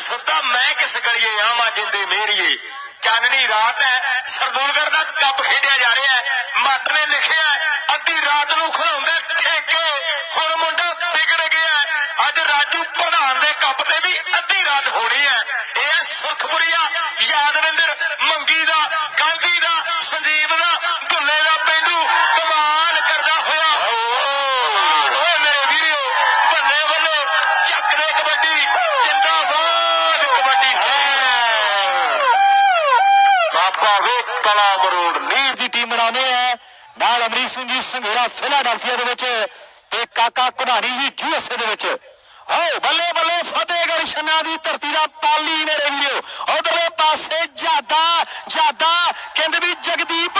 ਸੁੱਤਾ ਮੈਂ ਕਿਸ ਗਲੀਏ ਆਵਾਂ ਜਿੰਦੇ ਮੇਰੀਏ? ਚਾਨਣੀ ਰਾਤ ਹੈ ਸਰਦੂਲਗੜ ਦਾ ਕੱਪ ਖੇਡਿਆ ਜਾ ਰਿਹਾ ਹੈ। ਮੱਟ ਨੇ ਲਿਖਿਆ ਅੱਧੀ ਰਾਤ ਨੂੰ ਖੜਾਉਂਦੇ ਠੇਕੇ। ਹੁਣ ਮੁੰਡਾ ਵਿਗੜ ਗਿਆ ਅੱਜ ਰਾਜੂ ਪ੍ਰਧਾਨ ਦੇ ਕੱਪ ਤੇ ਵੀ ਅੱਧੀ ਰਾਤ ਹੋਣੀ ਹੈ। ਇਹ ਹੈ ਸੁਖਪੁਰੀਆ ਯਾਦਵਿੰਦਰ ਮੰਗੀ ਦਾ ਗਾਂਧੀ ਦਾ ਸੰਜੀਵ ਦਾ ਦੁੱਲੇ ਦਾ ਪਿੰਡੂ ਕਮਾਲ ਕਰਦਾ ਹੋਇਆ ਕਮਾਲ ਓਏ ਮੇਰੇ ਵੀਰੋ ਬੱਲੇ ਬੱਲੇ ਚੱਕ ਦੇ ਕਬੱਡੀ ਜਿੰਦਾਬਾਦ ਕਬੱਡੀ ਹੈ ਬਾਬਾ ਕਲਾ ਮਰੋੜ। ਨੀਰ ਦੀ ਟੀਮ ਬਣਾਉਂਦੇ ਆ। ਨਾਲ ਅਮਰੀਕ ਸਿੰਘ ਜੀ ਸੰਘੇੜਾ ਫਿਲਾਡੈਲਫੀਆ ਦੇ ਵਿੱਚ ਤੇ ਕਾਕਾ ਕੁਨਾਰੀ ਜੀ ਯੂਐਸਏ ਦੇ ਵਿੱਚ। ਆਓ, ਬੱਲੇ ਬੱਲੇ ਫਤਿਹਗੜ੍ਹ ਛੰਨਾ ਦੀ ਧਰਤੀ ਦਾ ਪਾਲੀ ਮੇਰੇ ਵੀਰੋ। ਉਧਰਲੇ ਪਾਸੇ ਜਾਦਾ ਜਾਦਾ, ਕਹਿੰਦੇ ਵੀ ਜਗਦੀਪ